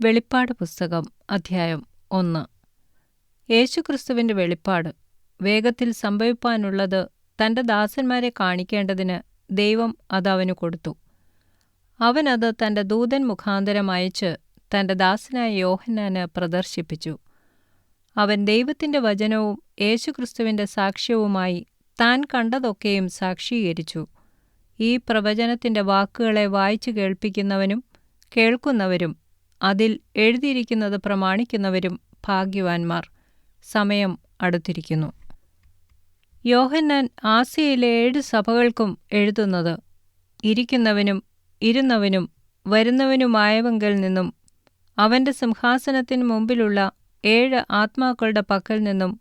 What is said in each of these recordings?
വെളിപ്പാട് പുസ്തകം അധ്യായം ഒന്ന്. യേശുക്രിസ്തുവിന്റെ വെളിപ്പാട്. വേഗത്തിൽ സംഭവിപ്പാനുള്ളത് തന്റെ ദാസന്മാരെ കാണിക്കേണ്ടതിന് ദൈവം അത് അവന് കൊടുത്തു. അവനത് തന്റെ ദൂതൻ മുഖാന്തരം അയച്ച് തന്റെ ദാസനായ യോഹന്നാന് പ്രദർശിപ്പിച്ചു. അവൻ ദൈവത്തിന്റെ വചനവും യേശുക്രിസ്തുവിന്റെ സാക്ഷ്യവുമായി താൻ കണ്ടതൊക്കെയും സാക്ഷീകരിച്ചു. ഈ പ്രവചനത്തിന്റെ വാക്കുകളെ വായിച്ചു കേൾപ്പിക്കുന്നവനും കേൾക്കുന്നവരും അതിൽ എഴുതിയിരിക്കുന്നത് പ്രമാണിക്കുന്നവരും ഭാഗ്യവാന്മാർ. സമയം അടുത്തിരിക്കുന്നു. യോഹന്നാൻ ആസിയയിലെ ഏഴ് സഭകൾക്കും എഴുതുന്നത് ഇരിക്കുന്നവനും ഇരുന്നവനും വരുന്നവനുമായവങ്കൽ നിന്നും അവന്റെ സിംഹാസനത്തിന് മുമ്പിലുള്ള ഏഴ് ആത്മാക്കളുടെ പക്കൽ നിന്നും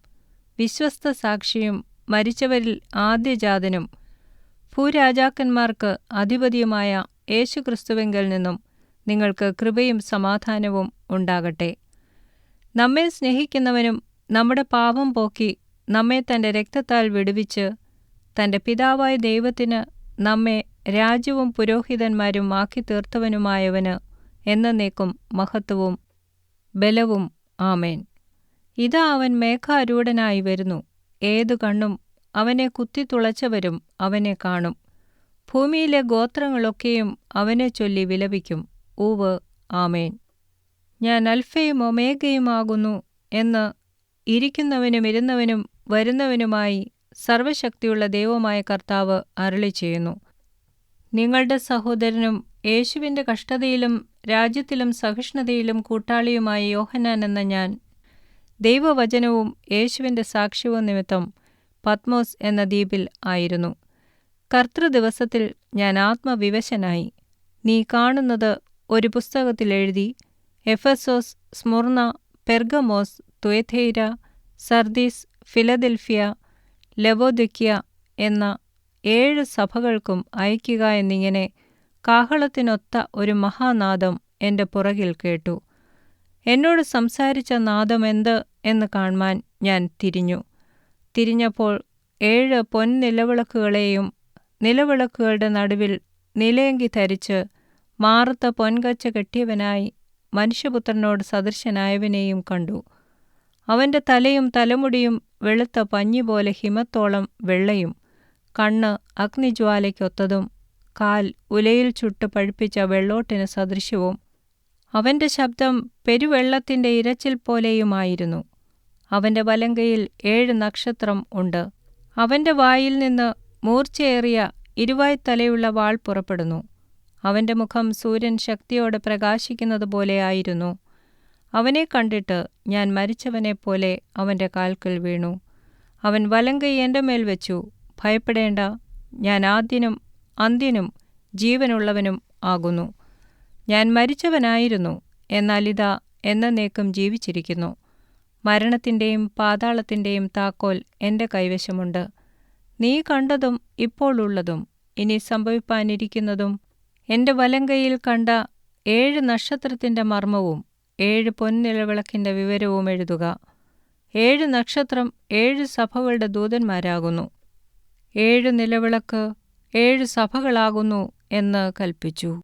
വിശ്വസ്ത സാക്ഷിയും മരിച്ചവരിൽ ആദ്യജാതനും ഭൂരാജാക്കന്മാർക്ക് അധിപതിയുമായ യേശുക്രിസ്തുവെങ്കിൽ നിന്നും നിങ്ങൾക്ക് കൃപയും സമാധാനവും ഉണ്ടാകട്ടെ. നമ്മെ സ്നേഹിക്കുന്നവനും നമ്മുടെ പാപം പോക്കി നമ്മെ തന്റെ രക്തത്താൽ വിടുവിച്ച് തന്റെ പിതാവായ ദൈവത്തിന് നമ്മെ രാജ്യവും പുരോഹിതന്മാരും ആക്കി തീർത്തവനുമായവന് എന്നേക്കും മഹത്വവും ബലവും. ആമേൻ. ഇതാ അവൻ മേഘാരൂഢനായി വരുന്നു. ഏതു കണ്ണും അവനെ കുത്തിത്തുളച്ചവരും അവനെ കാണും. ഭൂമിയിലെ ഗോത്രങ്ങളൊക്കെയും അവനെ ചൊല്ലി വിലപിക്കും. ഊവ് ആമേൻ. ഞാൻ അൽഫയും ഒമേഗയുമാകുന്നു എന്ന് ഇരിക്കുന്നവനും ഇരുന്നവനും വരുന്നവനുമായി സർവശക്തിയുള്ള ദൈവമായ കർത്താവ് അരളി ചെയ്യുന്നു. നിങ്ങളുടെ സഹോദരനും യേശുവിന്റെ കഷ്ടതയിലും രാജ്യത്തിലും സഹിഷ്ണുതയിലും കൂട്ടാളിയുമായ യോഹനാൻ എന്ന ഞാൻ ദൈവവചനവും യേശുവിന്റെ സാക്ഷ്യവും നിമിത്തം പത്മോസ് എന്ന ദ്വീപിൽ ആയിരുന്നു. കർത്തൃദിവസത്തിൽ ഞാൻ ആത്മവിവശനായി. നീ കാണുന്നത് ഒരു പുസ്തകത്തിൽ എഴുതി Ephesus Smyrna Pergamos Thyatira Sardis Philadelphia Laodicea എന്ന ഏഴ് സഭകൾക്കും അയക്കുക എന്നിങ്ങനെ കാഹളത്തിനൊത്ത ഒരു മഹാനാദം എന്റെ പുറകിൽ കേട്ടു. എന്നോട് സംസാരിച്ച നാദമെന്ത് എന്ന് കാണുവാൻ ഞാൻ തിരിഞ്ഞു. തിരിഞ്ഞപ്പോൾ ഏഴ് പൊൻനിലവിളക്കുകളെയും നിലവിളക്കുകളുടെ നടുവിൽ നിലയങ്കി ധരിച്ച് മാറത്ത പൊൻകച്ച കെട്ടിയവനായി മനുഷ്യപുത്രനോട് സദൃശനായവനെയും കണ്ടു. അവന്റെ തലയും തലമുടിയും വെളുത്ത പഞ്ഞി പോലെ ഹിമത്തോളം വെള്ളയും കണ്ണ് അഗ്നിജ്വാലയ്ക്കൊത്തതും കാൽ ഉലയിൽ ചുട്ട് പഴുപ്പിച്ച വെള്ളോട്ടിന് സദൃശവും അവന്റെ ശബ്ദം പെരുവെള്ളത്തിന്റെ ഇരച്ചിൽ പോലെയുമായിരുന്നു. അവന്റെ വലങ്കയിൽ ഏഴ് നക്ഷത്രം ഉണ്ട്. അവന്റെ വായിൽ നിന്ന് മൂർച്ചയേറിയ ഇരുവായ്ത്തലയുള്ള വാൾ പുറപ്പെടുന്നു. അവന്റെ മുഖം സൂര്യൻ ശക്തിയോടെ പ്രകാശിക്കുന്നത് പോലെയായിരുന്നു അവനെ കണ്ടിട്ട് ഞാൻ മരിച്ചവനെ പോലെ അവന്റെ കാൽക്കൽ വീണു. അവൻ വലങ്കൈ എന്റെ മേൽ വെച്ചു. ഭയപ്പെടേണ്ട ഞാൻ ആദ്യനും അന്ത്യനും ജീവനുള്ളവനും ആകുന്നു. ഞാൻ മരിച്ചവനായിരുന്നു എന്നാൽ ഇതാ എന്നേക്കും ജീവിച്ചിരിക്കുന്നു. മരണത്തിന്റെയും പാതാളത്തിന്റെയും താക്കോൽ എന്റെ കൈവശമുണ്ട്. നീ കണ്ടതും ഇപ്പോൾ ഉള്ളതും ഇനി സംഭവിപ്പാനിരിക്കുന്നതും എന്റെ വലങ്കയിൽ കണ്ട ഏഴ് നക്ഷത്രത്തിന്റെ മർമ്മവും ഏഴ് പൊന്നിലവിളക്കിന്റെ വിവരവും എഴുതുക. ഏഴ് നക്ഷത്രം ഏഴ് സഭകളുടെ ദൂതന്മാരാകുന്നു. ഏഴ് നിലവിളക്ക് ഏഴ് സഭകളാകുന്നു എന്ന് കൽപ്പിച്ചു.